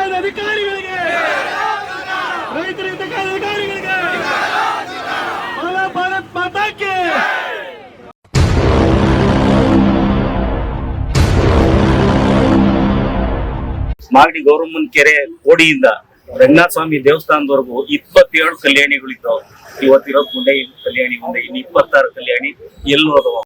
ಹಿತಕಾಯದ ಅಧಿಕಾರಿಗಳಿಗೆ. ರೈತರ ಹಿತಕಾಯದ ಅಧಿಕಾರಿಗಳಿಗೆ. ಭಾರತ್ ಮಾತಾಕ್ಕೆ. ಮಾಗಡಿ ಗೌರಮ್ಮನ ಕೆರೆ ಕೋಡಿಯಿಂದ ರಂಗನಾಥ ಸ್ವಾಮಿ ದೇವಸ್ಥಾನದವರೆಗೂ ಇಪ್ಪತ್ತೇಳು ಕಲ್ಯಾಣಿಗಳಿದ್ದಾವೆ. ಇವತ್ತಿರೋ ಗುಂಡೆ ಕಲ್ಯಾಣಿ ಒಂದೇ, ಇನ್ನು ಇಪ್ಪತ್ತಾರು ಕಲ್ಯಾಣಿ ಎಲ್ಲೋದವ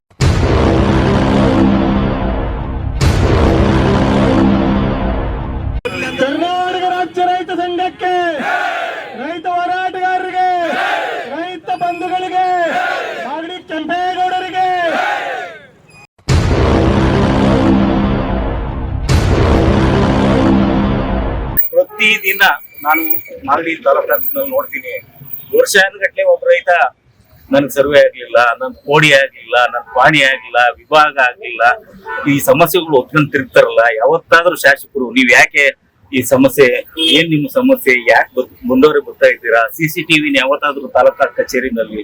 ಪ್ರತಿದಿನ ನಾನು ಮಾಗಡಿ ತಾಲೂಕು ನೋಡ್ತೀನಿ. ವರ್ಷಾನುಗಟ್ಲೆ ಒಬ್ಬ ರೈತ ನನ್ ಸರ್ವೆ ಆಗ್ಲಿಲ್ಲ ನನ್ ಕೋಡಿ ಆಗ್ಲಿಲ್ಲ ನನ್ ಪಾಣಿ ಆಗ್ಲಿಲ್ಲ, ವಿಭಾಗ ಆಗ್ಲಿಲ್ಲ. ಈ ಸಮಸ್ಯೆಗಳು ಒತ್ಕೊಂಡ್ ತಿರ್ತಾರಲ್ಲ ಯಾವತ್ತಾದ್ರೂ ಶಾಸಕರು, ನೀವ್ ಯಾಕೆ ಈ ಸಮಸ್ಯೆ, ಏನ್ ನಿಮ್ ಸಮಸ್ಯೆ, ಯಾಕೆ ಮುಂದೋರೆ ಬರ್ತಾ ಇದ್ದೀರಾ? ಸಿ ಸಿ ಯಾವತ್ತಾದ್ರೂ ತಾಲೂಕಾ ಕಚೇರಿನಲ್ಲಿ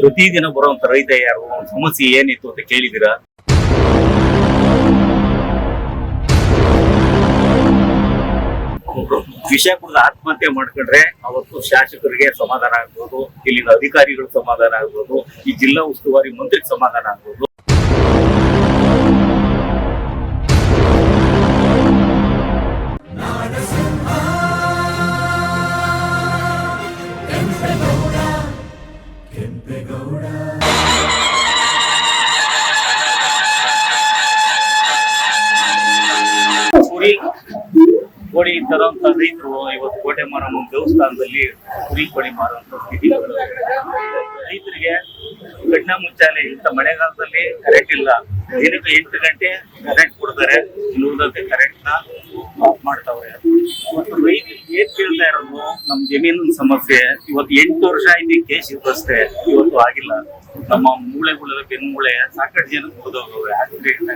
ಪ್ರತಿದಿನ ಬರುವಂತ ರೈತ ಯಾರು? ಸಮಸ್ಯೆ ಏನಿತ್ತು ಅಂತ ಕೇಳಿದಿರಾ ವಿಷ ಕುಡಿದು ಆತ್ಮಹತ್ಯೆ ಮಾಡ್ಕೊಂಡ್ರೆ ಅವತ್ತು ಶಾಸಕರಿಗೆ ಸಮಾಧಾನ ಆಗ್ಬೋದು, ಇಲ್ಲಿನ ಅಧಿಕಾರಿಗಳು ಸಮಾಧಾನ ಆಗ್ಬೋದು, ಈ ಜಿಲ್ಲಾ ಉಸ್ತುವಾರಿ ಮಂತ್ರಿಗೆ ಸಮಾಧಾನ ಆಗ್ಬೋದು. ತರುವಂತ ರೈತರು ಇವತ್ತು ಕೋಟೆ ಮಾರಮ್ಮ ದೇವಸ್ಥಾನದಲ್ಲಿ ಕುರಿ ಕೋಳಿ ಮಾರುವಂತ ಸ್ಥಿತಿ ರೈತರಿಗೆ ಕಣ್ಣ ಮುಚ್ಚಾಲೆ ಇಂಥ ಮಳೆಗಾಲದಲ್ಲಿ ಕರೆಂಟ್ ಇಲ್ಲ. ದಿನಕ್ಕೆ ಎಂಟು ಗಂಟೆ ಕರೆಂಟ್ ಕೊಡ್ತಾರೆ. ಇನ್ನುಳಿದಂತೆ ಕರೆಂಟ್ನ ಆಫ್ ಮಾಡ್ತಾವ್ರೆ. ಮತ್ತು ರೈತರಿಗೆ ಏನ್ ಕೇಳ್ತಾ ಇರೋದು? ನಮ್ ಜಮೀನಿನ ಸಮಸ್ಯೆ. ಇವತ್ತು ಎಂಟು ವರ್ಷ ಈ ಕೇಸ್ ಇದ್ದಷ್ಟೇ ಇವತ್ತು ಆಗಿಲ್ಲ. ನಮ್ಮ ಮೂಳೆಗಳ ಬೆನ್ಮೂಳೆ ಸಾಕಷ್ಟು ಜನಕ್ಕೆ ಮುಗಿದೋಗವೆ ಆಕ್ಸಿಡೆಂಟ್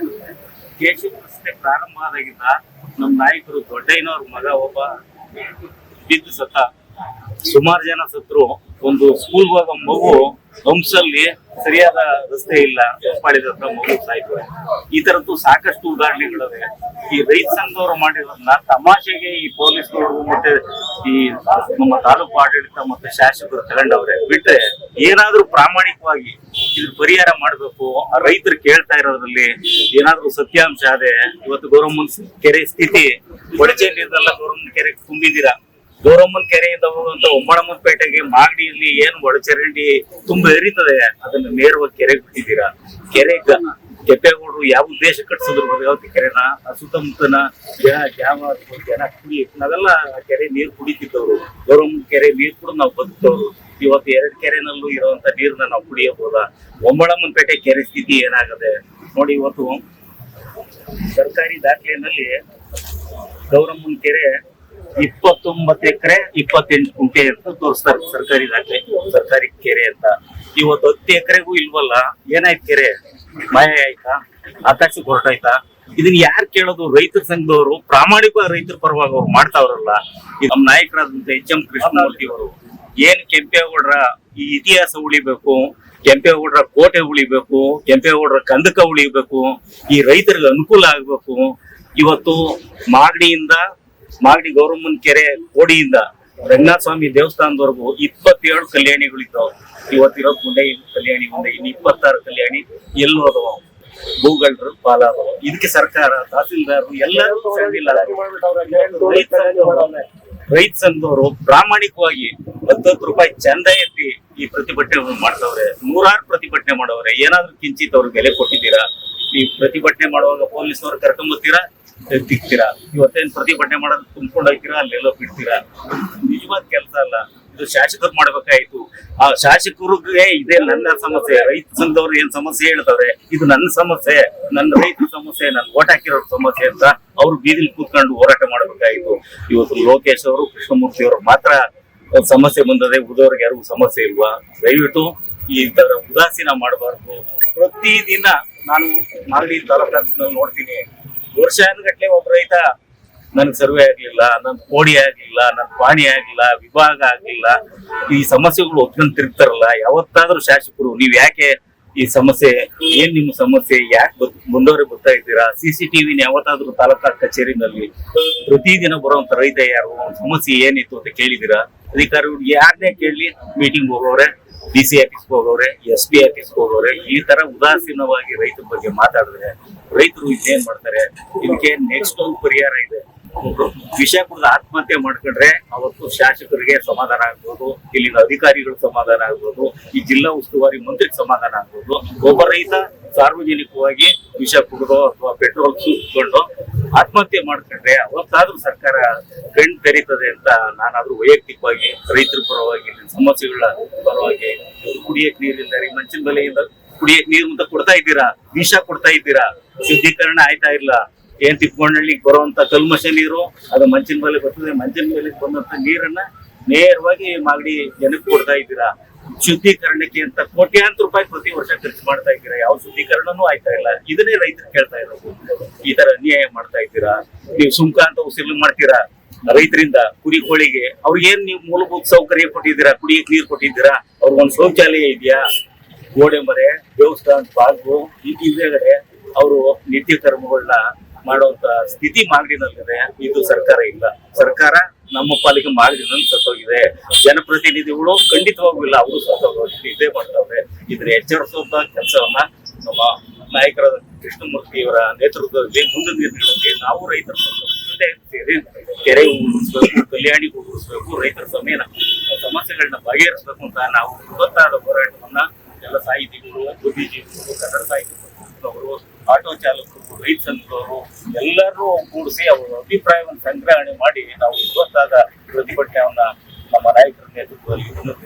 ಕೇಶವ ರಸ್ತೆ ಪ್ರಾರಂಭ ಆದಾಗಿಂದ ನಮ್ಮ ನಾಯಕರು ದೊಡ್ಡಯ್ಯನವ್ರ ಮಗ ಒಬ್ಬ ಬಿದ್ದು ಸತ್ತ. ಸುಮಾರು ಜನ ಸತ್ರು. ಒಂದು ಸ್ಕೂಲ್ ಹೋಗೋ ಮಗು ಹಂಸಲ್ಲಿ ಸರಿಯಾದ ರಸ್ತೆ ಇಲ್ಲ. ಮಾಡಿದಂತ ಮಗು ಸಾಯ್ತು ಈ ತರದ್ದು ಸಾಕಷ್ಟು ಉದಾಹರಣೆಗಳಿವೆ. ಈ ರೈತ ಸಂಘದವರು ಮಾಡಿರೋದನ್ನ ತಮಾಷೆಗೆ ಈ ಪೊಲೀಸ್ನವರು ಮತ್ತೆ ಈ ನಮ್ಮ ತಾಲೂಕು ಆಡಳಿತ ಮತ್ತೆ ಶಾಸಕರು ತಗೊಂಡವ್ರೆ. ಬಿಟ್ರೆ ಏನಾದ್ರೂ ಪ್ರಾಮಾಣಿಕವಾಗಿ ಇದ್ರ ಪರಿಹಾರ ಮಾಡಬೇಕು. ರೈತರು ಕೇಳ್ತಾ ಇರೋದ್ರಲ್ಲಿ ಏನಾದ್ರೂ ಸತ್ಯಾಂಶ ಅದೇ, ಇವತ್ತು ಗೌರಮ್ಮನ್ ಕೆರೆ ಸ್ಥಿತಿ ಒಳಚೇರಿಯಿಂದಲ್ಲ ಗೌರಮ್ಮನ್ ಕೆರೆ ತುಂಬಿದ್ದೀರಾ? ಗೌರಮ್ಮನ್ ಕೆರೆಯಿಂದ ಹೋಗುವಂತ ಒಮ್ಮಳಮ್ಮನ ಪೇಟೆಗೆ ಮಾಗಡಿಯಲ್ಲಿ ಏನು ಒಳಚರಂಡಿ ತುಂಬ ಹರಿತದೆ, ಅದನ್ನ ನೇರವಾಗಿ ಕೆರೆಗೆ ಬಿಟ್ಟಿದ್ದೀರಾ? ಕೆರೆ ಕೆಪ್ಪೇಗೌಡರು ಯಾವ ಉದ್ದೇಶ ಕಟ್ಸಿದ್ರು ಭಗವತಿ ಕೆರೆನ? ಸುತ್ತಮುತ್ತನ ಜನ ಜಾಮ ಜನ ಕುಡಿ ನಾವೆಲ್ಲ ಕೆರೆ ನೀರು ಕುಡಿತಿದ್ದವ್ರು. ಗೌರಮ್ಮನ ಕೆರೆ ನೀರು ಕೂಡ ನಾವು ಬದುಕ್ತವ್ರು. ಇವತ್ತು ಎರಡು ಕೆರೆನಲ್ಲೂ ಇರುವಂತ ನೀರನ್ನ ನಾವು ಕುಡಿಯಬಹುದಾ? ಒಂಬಳಮ್ಮನಪೇಟೆ ಪೇಟೆ ಕೆರೆ ಸ್ಥಿತಿ ಏನಾಗದೆ? ನೋಡಿ ಇವತ್ತು ಸರ್ಕಾರಿ ದಾಖಲೆಯಲ್ಲಿ ಗೌರಮ್ಮನ ಕೆರೆ ಇಪ್ಪತ್ತೊಂಬತ್ತು ಎಕರೆ, ಇಪ್ಪತ್ತೆಂಟು ಕುಂಟೆ ಅಂತ ತೋರಿಸ್ತಾರೆ ಸರ್ಕಾರಿ ದಾಖಲೆ, ಸರ್ಕಾರಿ ಕೆರೆ ಅಂತ. ಇವತ್ತು ಹತ್ತು ಎಕರೆಗೂ ಇಲ್ವಲ್ಲ? ಏನಾಯ್ತು ಕೆರೆ? ಮಾಯ ಆಯ್ತಾ? ಆಕಾಶಕ್ಕೆ ಹೊರಟಾಯ್ತಾ? ಇದನ್ನ ಯಾರು ಕೇಳೋದು? ರೈತರ ಸಂಘದವರು ಪ್ರಾಮಾಣಿಕ ರೈತರ ಪರವಾಗಿ ಅವ್ರು ಮಾಡ್ತಾವ್ರಲ್ಲ. ನಮ್ಮ ನಾಯಕರಾದಂತ ಎಚ್ ಎಂ ಕೃಷ್ಣಮೂರ್ತಿ ಅವರು. ಏನ್ ಕೆಂಪೇಗೌಡರ ಈ ಇತಿಹಾಸ ಉಳಿಬೇಕು ಕೆಂಪೇಗೌಡರ ಕೋಟೆ ಉಳಿಬೇಕು ಕೆಂಪೇಗೌಡರ ಕಂದಕ ಉಳಿಬೇಕು, ಈ ರೈತರಿಗೆ ಅನುಕೂಲ ಆಗ್ಬೇಕು. ಇವತ್ತು ಮಾಗಡಿಯಿಂದ, ಮಾಗಡಿ ಗೌರಮ್ಮನ ಕೆರೆ ಕೋಡಿಯಿಂದ ರಂಗನಾಥ ಸ್ವಾಮಿ ದೇವಸ್ಥಾನದವರೆಗೂ ಇಪ್ಪತ್ತೇಳು ಕಲ್ಯಾಣಿಗಳಿದ್ದಾವೆ ಇವತ್ತಿರೋ ಗುಂಡೆ ಕಲ್ಯಾಣಿ ಮುಂದೆ ಇನ್ನು ಇಪ್ಪತ್ತಾರು ಕಲ್ಯಾಣಿ, ಎಲ್ಲೂ ಅದಾವ. ಭೂಗಳರು ಪಾಲಾದವು. ಇದಕ್ಕೆ ಸರ್ಕಾರ ತಹಸೀಲ್ದಾರರು ಎಲ್ಲರೂ ರೈತ ಸಂಘದವರು ಪ್ರಾಮಾಣಿಕವಾಗಿ ಹತ್ತತ್ತು ರೂಪಾಯಿ ಚಂದ ಎತ್ತಿ ಈ ಪ್ರತಿಭಟನೆ ಮಾಡ್ತವ್ರೆ. ನೂರಾರು ಪ್ರತಿಭಟನೆ ಮಾಡವ್ರೆ. ಏನಾದ್ರೂ ಕಿಂಚಿತ್ ಅವ್ರಿಗೆ ಬೆಲೆ ಕೊಟ್ಟಿದ್ದೀರಾ? ಈ ಪ್ರತಿಭಟನೆ ಮಾಡುವಾಗ ಪೊಲೀಸ್ನವ್ರು ಕರ್ಕೊಂಬತ್ತೀರಾ? ತಿಕ್ತೀರಾ? ಇವತ್ತೇನ್ ಪ್ರತಿಭಟನೆ ಮಾಡೋದು ತುಂಬಿಕೊಂಡು ಹೋಗ್ತೀರಾ? ಅಲ್ಲೆಲ್ಲೋ ಬಿಡ್ತೀರಾ? ನಿಜವಾದ ಕೆಲಸ ಅಲ್ಲ. ಇದು ಶಾಸಕರು ಮಾಡ್ಬೇಕಾಯ್ತು. ಆ ಶಾಸಕರಿಗೆ ಇದೇ ನನ್ನ ಸಮಸ್ಯೆ. ರೈತ ಸಂಘದವ್ರು ಏನ್ ಸಮಸ್ಯೆ ಹೇಳ್ತಾರೆ ಇದು ನನ್ನ ಸಮಸ್ಯೆ. ನನ್ನ ರೈತರ ಸಮಸ್ಯೆ, ನನ್ ಓಟ್ ಹಾಕಿರೋ ಸಮಸ್ಯೆ ಅಂತ ಅವ್ರು ಬೀದಿಲಿ ಕೂತ್ಕೊಂಡು ಹೋರಾಟ ಮಾಡ್ಬೇಕಾಯ್ತು. ಇವತ್ತು ಲೋಕೇಶ್ ಅವರು, ಕೃಷ್ಣಮೂರ್ತಿ ಅವರು ಮಾತ್ರ ಸಮಸ್ಯೆ ಬಂದದೆ ಉಳಿದವ್ರಿಗೆ ಯಾರಿಗೂ ಸಮಸ್ಯೆ ಇಲ್ವಾ? ದಯವಿಟ್ಟು ಈ ತರ ಉದಾಸೀನ ಮಾಡಬಾರ್ದು. ಪ್ರತಿದಿನ ನಾನು ಮಾಗಡಿ ತಾಲೂಕು ನೋಡ್ತೀನಿ. ವರ್ಷಾನುಗಟ್ಲೆ ಒಬ್ಬ ರೈತ ನನ್ ಸರ್ವೆ ಆಗ್ಲಿಲ್ಲ, ನನ್ ಕೋಡಿ ಆಗ್ಲಿಲ್ಲ, ನನ್ ಪಾಣಿ ಆಗ್ಲಿಲ್ಲ, ವಿಭಾಗ ಆಗ್ಲಿಲ್ಲ. ಈ ಸಮಸ್ಯೆಗಳು ಒಪ್ಕೊಂಡ್ ತಿರ್ತಾರಲ್ಲ ಯಾವತ್ತಾದ್ರೂ ಶಾಸಕರು, ನೀವ್ ಯಾಕೆ ಈ ಸಮಸ್ಯೆ, ಏನ್ ನಿಮ್ಮ ಸಮಸ್ಯೆ, ಯಾಕೆ ಮುಂದುವರೆ ಬರ್ತಾ ಇದ್ದೀರಾ? ಸಿ ಸಿ ಯಾವತ್ತಾದ್ರೂ ತಾಲೂಕಾ ಕಚೇರಿನಲ್ಲಿ ಪ್ರತಿದಿನ ಬರುವಂತ ರೈತ ಯಾರು? ಸಮಸ್ಯೆ ಏನಿತ್ತು ಅಂತ ಕೇಳಿದಿರಾ ಅಧಿಕಾರಿಗಳು ಯಾರನ್ನೇ ಕೇಳಿ ಮೀಟಿಂಗ್ ಹೋಗೋರೆ ಡಿ ಸಿ ಆಫೀಸ್ ಹೋಗೋರೆ ಎಸ್ ಪಿ ಆಫೀಸ್ ಹೋಗೋರೆ, ಈ ತರ ಉದಾಸೀನವಾಗಿ ರೈತರ ಬಗ್ಗೆ ಮಾತಾಡಿದ್ರೆ ರೈತರು ಇದೇನ್ ಮಾಡ್ತಾರೆ? ಇದಕ್ಕೆ ನೆಕ್ಸ್ಟ್ ಒಂದು ಪರಿಹಾರ ಇದೆ. ಒಬ್ರು ವಿಷ ಕುಡಿದು ಆತ್ಮಹತ್ಯೆ ಮಾಡ್ಕೊಂಡ್ರೆ ಅವತ್ತು ಶಾಸಕರಿಗೆ ಸಮಾಧಾನ ಆಗ್ಬೋದು, ಇಲ್ಲಿನ ಅಧಿಕಾರಿಗಳು ಸಮಾಧಾನ ಆಗ್ಬೋದು, ಈ ಜಿಲ್ಲಾ ಉಸ್ತುವಾರಿ ಮಂತ್ರಿಗೆ ಸಮಾಧಾನ ಆಗ್ಬೋದು. ಒಬ್ಬ ರೈತ ಸಾರ್ವಜನಿಕವಾಗಿ ವಿಷ ಕುಡಿದು ಅಥವಾ ಪೆಟ್ರೋಲ್ ಸುತ್ಕೊಂಡು ಆತ್ಮಹತ್ಯೆ ಮಾಡ್ಕೊಂಡ್ರೆ ಅವತ್ತಾದ್ರೂ ಸರ್ಕಾರ ಕಣ್ ತೆರೀತದೆ ಅಂತ ನಾನಾದ್ರೂ ವೈಯಕ್ತಿಕವಾಗಿ, ರೈತರ ಪರವಾಗಿ ಸಮಸ್ಯೆಗಳ ಪರವಾಗಿ ಕುಡಿಯಕ್ ನೀರಿಲ್ಲ ರೀ, ಮಂಚಿನ ಬೆಲೆಯಿಂದ ಕುಡಿಯಕ್ ನೀರು ಅಂತ ಕೊಡ್ತಾ ಇದ್ದೀರಾ? ವಿಷ ಕೊಡ್ತಾ ಇದ್ದೀರಾ? ಶುದ್ಧೀಕರಣ ಆಯ್ತಾ ಇಲ್ಲ? ಏನ್ ತಿಪ್ಕೊಂಡಳ್ಳಿಗೆ ಬರುವಂತ ಕಲ್ಮಶ ನೀರು, ಅದು ಮಂಚಿನ ಮೇಲೆ ಬರ್ತದೆ, ಮಂಚಿನ ಮೇಲೆ ಬಂದಂತ ನೀರನ್ನ ನೇರವಾಗಿ ಮಾಗಡಿ ಜನಕ್ಕೆ ಕೊಡ್ತಾ ಇದ್ದೀರಾ? ಶುದ್ಧೀಕರಣಕ್ಕೆ ಅಂತ ಕೋಟ್ಯಾಂತರ ರೂಪಾಯಿ ಪ್ರತಿ ವರ್ಷ ಖರ್ಚು ಮಾಡ್ತಾ ಇದ್ದೀರಾ? ಯಾವ ಶುದ್ಧೀಕರಣನೂ ಆಯ್ತಾ ಇಲ್ಲ. ಇದನ್ನೇ ರೈತರು ಕೇಳ್ತಾ ಇರೋದು. ಈ ತರ ಅನ್ಯಾಯ ಮಾಡ್ತಾ ಇದ್ದೀರಾ? ನೀವು ಸುಂಕ ಅಂತ ಉಸಿರು ಮಾಡ್ತೀರಾ? ರೈತರಿಂದ ಕುರಿ ಕೋಳಿಗೆ ಅವ್ರಿಗೆ ಏನ್ ನೀವು ಮೂಲಭೂತ ಸೌಕರ್ಯ ಕೊಟ್ಟಿದ್ದೀರಾ? ಕುಡಿಯಕ್ ನೀರು ಕೊಟ್ಟಿದ್ದೀರಾ? ಅವ್ರಿಗೊಂದು ಶೌಚಾಲಯ ಇದೆಯಾ? ಗೋಡೆ ಮರೆ, ದೇವಸ್ಥಾನ ಬಾಗು ಈ ಕಡೆ ಅವರು ನಿತ್ಯ ಕರ್ಮಗಳನ್ನ ಮಾಡುವಂತ ಸ್ಥಿತಿ ಮಾಗಡಿನಲ್ಲಿದೆ. ಇದು ಸರ್ಕಾರ ಇಲ್ಲ. ಸರ್ಕಾರ ನಮ್ಮ ಪಾಲಿಗೆ ಮಾಗಡಿನಲ್ಲಿ ಸತ್ತೋಗಿದೆ. ಜನಪ್ರತಿನಿಧಿಗಳು ಖಂಡಿತವಾಗೂ ಇಲ್ಲ. ಅವರು ಸತ್ತೋಗಿ ಇದೇ ಮಾಡ್ತಾವ್ರೆ. ಇದನ್ನ ಎಚ್ಚರಿಸುವಂತ ಕೆಲಸವನ್ನ ನಮ್ಮ ನಾಯಕರಾದ ಕೃಷ್ಣಮೂರ್ತಿ ಅವರ ನೇತೃತ್ವದಲ್ಲಿ ಮುಂದಿನ ದಿನಗಳಲ್ಲಿ ನಾವು ರೈತರ ಜೊತೆ ಸೇರಿ ಕೆರೆ ಉಳಿಸ್ಬೇಕು ಕಲ್ಯಾಣಿ ಉಳಿಸ್ಬೇಕು ರೈತರ ಸಮೇನ ಸಮಸ್ಯೆಗಳನ್ನ ಬಗೆಹರಿಸಬೇಕು ಅಂತ ನಾವು ಬೃಹತ್ತಾದ ಹೋರಾಟವನ್ನ ಎಲ್ಲ ಸಾಹಿತಿಗಳು ಬುದ್ಧಿಜೀವಿಗಳು ಕನ್ನಡ ಸಾಹಿತಿಗಳು ಆಟೋ ಚಾಲಕರು, ರೈತ ಸಂಘದವರು ಎಲ್ಲರೂ ಕೂಡಿಸಿ ಅವರ ಅಭಿಪ್ರಾಯವನ್ನು ಸಂಗ್ರಹಣೆ ಮಾಡಿ ನಾವು ಇವತ್ತಾದ ಪ್ರತಿಭಟನೆಯನ್ನ ನಮ್ಮ ನಾಯಕರ ನೇತೃತ್ವದಲ್ಲಿ ಉನ್ನತ